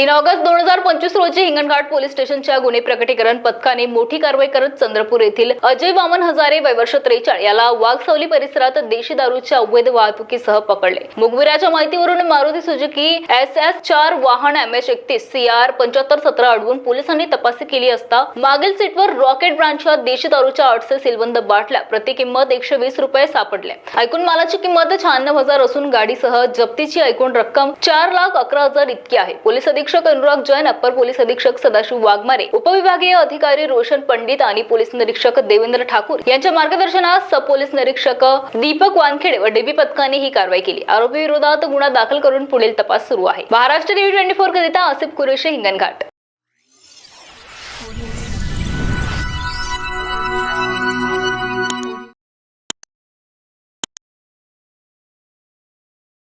तीन ऑगस्ट दोन हजार पंचवीस रोजी हिंगणघाट पोलीस स्टेशनच्या गुन्हे प्रकटीकरण पथकाने मोठी कारवाई करत चंद्रपूर येथील अजय वामन हजारे वैवर्ष त्रेचाळ याला वाघसावली परिसरात देशी दारूच्या अवैध वाहतुकीसह पकडले. मुगविराच्या माहितीवरून मारुती सुजुकी एस एस चार वाहन एम एच एकतीस सी आर पंच्याहत्तर सतरा अडवून पोलिसांनी तपासणी केली असता मागील सीटवर रॉकेट ब्रँडच्या देशी दारूच्या आठशे सिलबंद बाटल्या प्रति किंमत एकशे वीस रुपये सापडल्या. ऐकून मालाची किंमत शहाण्णव हजार असून गाडीसह जप्तीची एकूण रक्कम चार लाख अकरा हजार इतकी आहे. पोलीस अधीक्षक अधीक्षक अनुराग जैन अप्पर पोलीस अधीक्षक सदाशिव वाघमारे उपविभागीय अधिकारी रोशन पंडित आणि पोलीस निरीक्षक देवेंद्र ठाकूर यांच्या मार्गदर्शनास सपोलीस निरीक्षक दीपक वानखेडे व डीबी पथकाने ही कारवाई केली. आरोपी विरोधात गुन्हा दाखल करून पुढील तपास सुरू आहे. महाराष्ट्र न्यूज ट्वेंटी फोर करिता आसिफ कुरेशी हिंगणघाट.